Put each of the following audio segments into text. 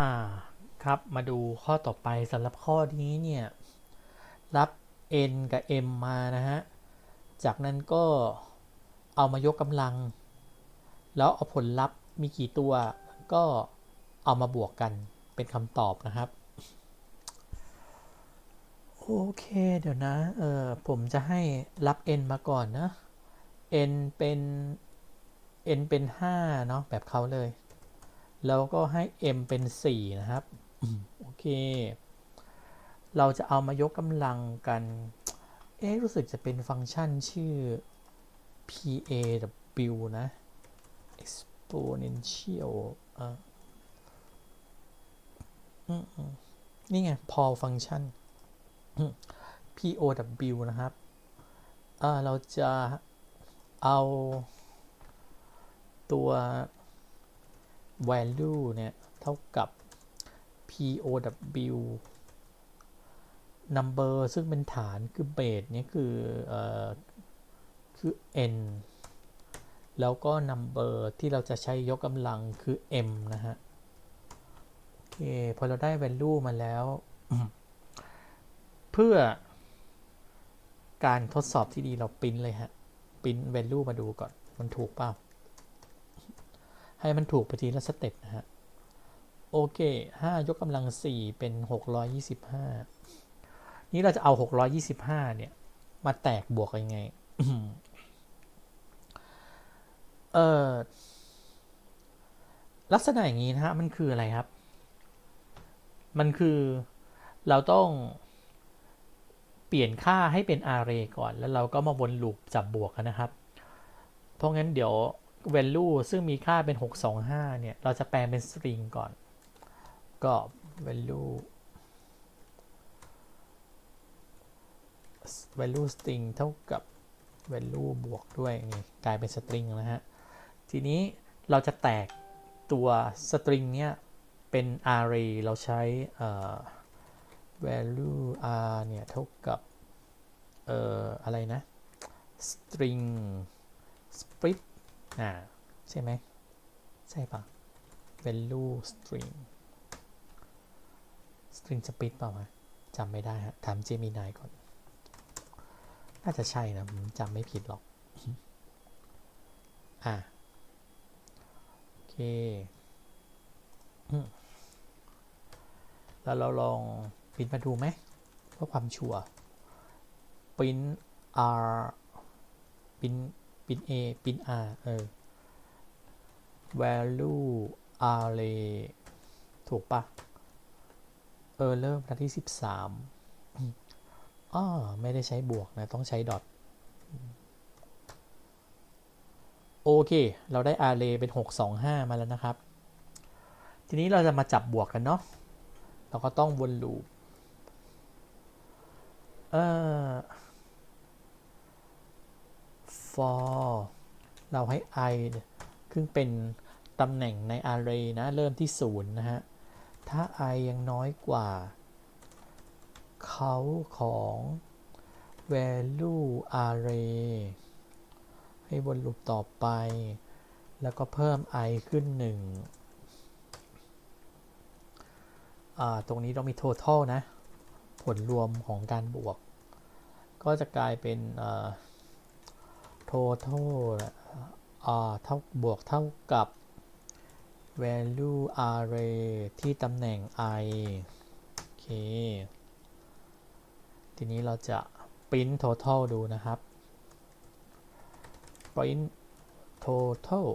อ่าครับมาดูข้อต่อไปสำหรับข้อนี้เนี่ยรับ n กับ m มานะฮะ จากนั้นก็เอามายกกำลัง แล้วเอาผลลัพธ์มีกี่ตัวก็เอามาบวกกันเป็นคำตอบนะครับ โอเคเดี๋ยวนะเออผมจะให้รับ n มาก่อนนะ n เป็น n เป็น 5 เนาะแบบเขาเลย แล้วก็ให้ m เป็น 4 นะครับอืมโอเค เราจะเอามายกกำลังกัน เอ๊ะรู้สึกจะเป็นฟังก์ชันชื่อ paw นะ exponential อะอืมอืมนี่ไง พอฟังก์ชัน pow นะครับอ่าเราจะเอาตัว value เนี่ยเท่ากับ POW number ซึ่งเป็นฐานคือ base เนี่ยคือเอ่อคือ n แล้วก็ number ที่เราจะใช้ยกกำลังคือ m นะฮะ โอเค พอเราได้ value มาแล้ว เพื่อการทดสอบที่ดีเราปริ้นเลยฮะปริ้น value มาดูก่อน มันถูกเปล่า ให้มันถูกไปทีละสเต็ปนะฮะ โอเค 5 ยกกำลัง 4 เป็น 625 นี่เราจะเอา 625 เนี่ย มาแตกบวกยังไง เออลักษณะอย่างนี้นะฮะ มันคืออะไรครับ มันคือเราต้องเปลี่ยนค่าให้เป็น array ก่อน แล้วเราก็มาวนลูปจับบวกกันนะครับ เพราะงั้นเดี๋ยว value ซึ่งมีค่าเป็น 625 เนี่ย เราจะแปลงเป็น string ก่อน ก็ value value string เท่ากับ value บวกด้วยนี่กลายเป็น string นะฮะ ทีนี้เราจะแตกตัว string เนี้ยเป็น array เราใช้เอ่อ value r เนี่ย เท่ากับเอ่ออะไรนะ string split อ่าใช่ไหมใช่ปะ value string string split เปล่าวะจำไม่ได้ฮะถาม Gemini ก่อน น่าจะใช่นะผมจำไม่ผิดหรอก อ่าโอเคแล้วเราลองปริ้นมาดูไหมเพื่อความชัวร์ปริ้น r ปริ้น ปิน a ปิน r เออ value array ถูกปะเออเริ่มนาที่สิบสามอ้อไม่ได้ใช้บวกนะ ต้องใช้ดอทโอเค เราได้ array เป็น 625 มาแล้วนะครับ ทีนี้เราจะมาจับบวกกันเนาะเราก็ต้องวนลูปเอ่อ for เราให้ i ซึ่งเป็นตำแหน่งใน array นะ เริ่มที่ 0 นะฮะ ถ้า i ยังน้อยกว่า เขาของ value array ให้วนลูปต่อไป แล้วก็เพิ่ม i ขึ้น1อ่าตรงนี้ต้องมี total นะ ผลรวมของการบวก ก็จะกลายเป็นอ่า total อ่าเท่าบวกเท่ากับ value array ที่ตำแหน่ง i โอเค ทีนี้เราจะ print total ดูนะครับ print total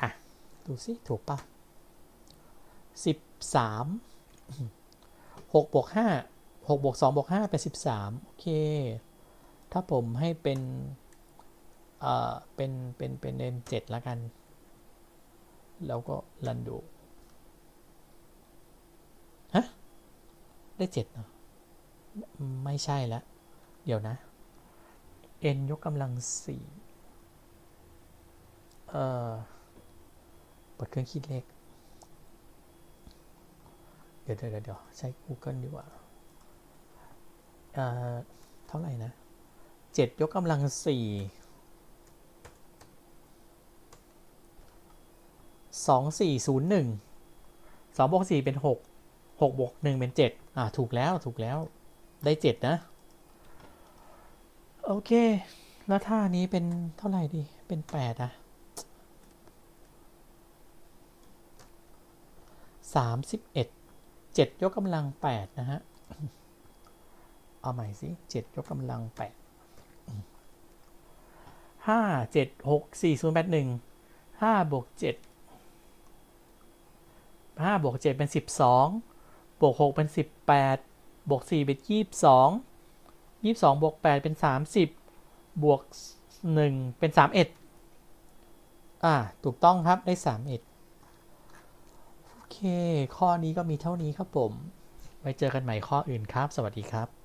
อะ ดูสิ ถูกปะสิบสามหกบวกห้าหกบวกสองบวกห้าเป็นสิบสามโอเค ถ้าผมให้เป็นเอ่อเป็นเป็นเป็นเนเจ็ดละกัน แล้วก็รันดูฮะได้เจ็ดเนาะไม่ใช่ล้วเดี๋ยวนะ n ยกกำลังสี่เอ่อเปิดเครื่องคิดเลข เดี๋ยวเดี๋ยวเดี๋ยวใช้ Google ดีกว่า เอ่อ เท่าไหร่นะ เจ็ดยกกำลังสี่สองสี่ศูนย์หนึ่งสองบวกสี่เป็นหกหกบวกหนึ่งเป็นเจ็ดอ่า ถูกแล้วถูกแล้วได้เจ็ดนะ โอเค แล้วท่านี้เป็นเท่าไหร่ดี เป็นแปดอะสามสิบเอ็ดเจ็ดยกกำลังแปดนะฮะ เอาใหม่สิเจ็ดยกกำลังแปด ห้าเจ็ดหกสี่ศูนย์แปดหนึ่งห้าบวกเจ็ดห้าบวกเจ็ดเป็นสิบสองบวกหกเป็นสิบแปดบวกสี่เป็นยี่สิบสองยี่สิบสองบวกแปดเป็นสามสิบบวกหนึ่งเป็นสามเอ็ดอ่า ถูกต้องครับได้สามเอ็ดโอเค ข้อนี้ก็มีเท่านี้ครับผม ไว้เจอกันใหม่ข้ออื่นครับ สวัสดีครับ